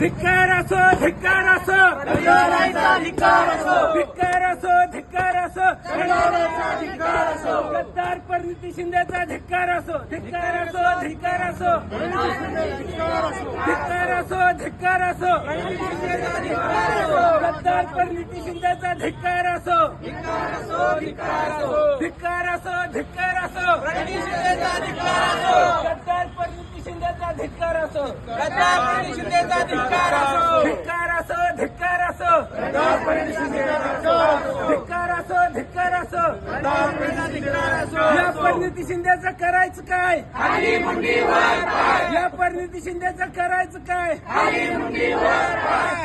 धिक्कार असो धिक्कार असो धिक्कार असो धिक्कार असो गद्दार परिणिती शिंदेचा धिक्कार असो धिक्कार असो धिक्कार असो धिक्कार असो धिक्कार असो गद्दार परिणिती शिंदेचा धिक्कार असो धिक्कार असो धिक्कार असो गद्दार परिणिती शिंदेचा धिक्कार असो धिक्कार असो धिक्कार असो धिक्कार असो धिक्कार असो या परिणिती शिंदेचं करायचं काय? या परिणिती शिंदेचं करायचं काय?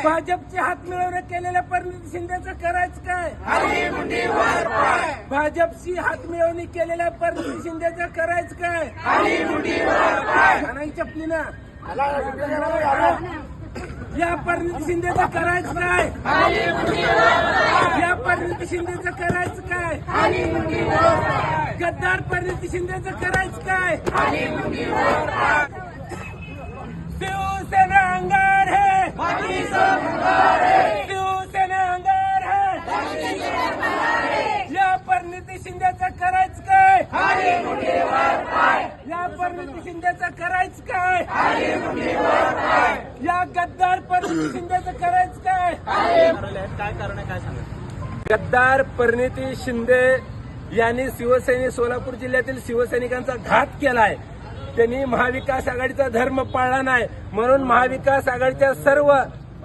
भाजपचे हात मिळवणे केलेल्या परिणिती शिंदेचं करायचं काय? भाजपशी हात मिळवणी केलेल्या परिणिती शिंदेचं करायचं काय? नाही चपली ना. या परिणिती शिंदेचं करायचं काय? या परिणिती शिंदेचं करायचं काय? गद्दार परिणिती शिंदेचं करायचं काय शिवसेना अंगार है शिवसेना अंगार है या परिणिती शिंदेचं करायचं काय? या परिणिती शिंदेचं करायचं काय? या गद्दार परिणिती शिंदेचं करायचं काय? गद्दार परिणिती शिंदे यांनी शिवसैनिक सोलापूर जिल्ह्यातील शिवसैनिकांचा घात केलाय. त्यांनी महाविकास आघाडीचा धर्म पाळला नाही. म्हणून महाविकास आघाडीच्या सर्व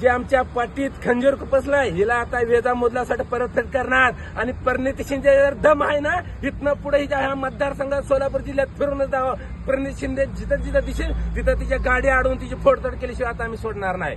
जे आमच्या पाठीत खंजर खुपसलाय हिला आता वेजा मोदलासाठी परतफेड करणार. आणि परिणिती शिंदे जर दम आहे ना इथनं पुढे हिच्या ह्या मतदारसंघात सोलापूर जिल्ह्यात फिरून जावं. परिणित शिंदे जिथं जिथं दिसेल तिथं तिच्या गाडी अडवून तिची फोडतोड केल्याशिवाय आता आम्ही सोडणार नाही.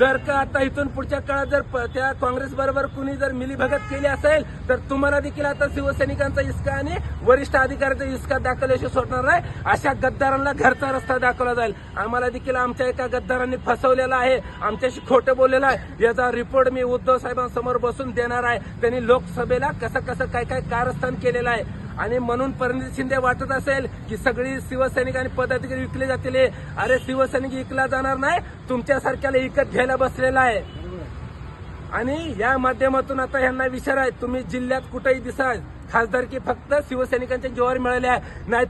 जर का आता इथून पुढच्या काळात जर प- त्या काँग्रेस बरोबर कुणी जर मिलीभगत केली असेल तर तुम्हाला देखील आता शिवसैनिकांचा इस्का आणि वरिष्ठ अधिकाऱ्याचा इस्का दाखवल्याशिवाय सोडणार नाही. अशा गद्दारांना घरचा रस्ता दाखवला जाईल. आम्हाला देखील आमच्या एका गद्दारांनी फसवलेला आहे. आमच्याशी खोटं बोललेलं आहे. याचा रिपोर्ट मी उद्धव साहेबांसमोर बसून देणार आहे. त्यांनी लोकसभेला कसं कसं काय काय कारस्थान केलेलं आहे. आणि म्हणून परिणित शिंदे वाटत असेल की सगळी शिवसैनिक आणि पदाधिकारी विकले जातील अरे शिवसैनिक विकला जाणार नाही तुमच्यासारख्याला विकत घ्यायला बसलेला आहे. आणि या माध्यमातून आता यांना विचार आहे तुम्ही जिल्ह्यात कुठेही दिसाल खासदारकी फक्त शिवसैनिकांच्या जीवावर मिळाल्या नाही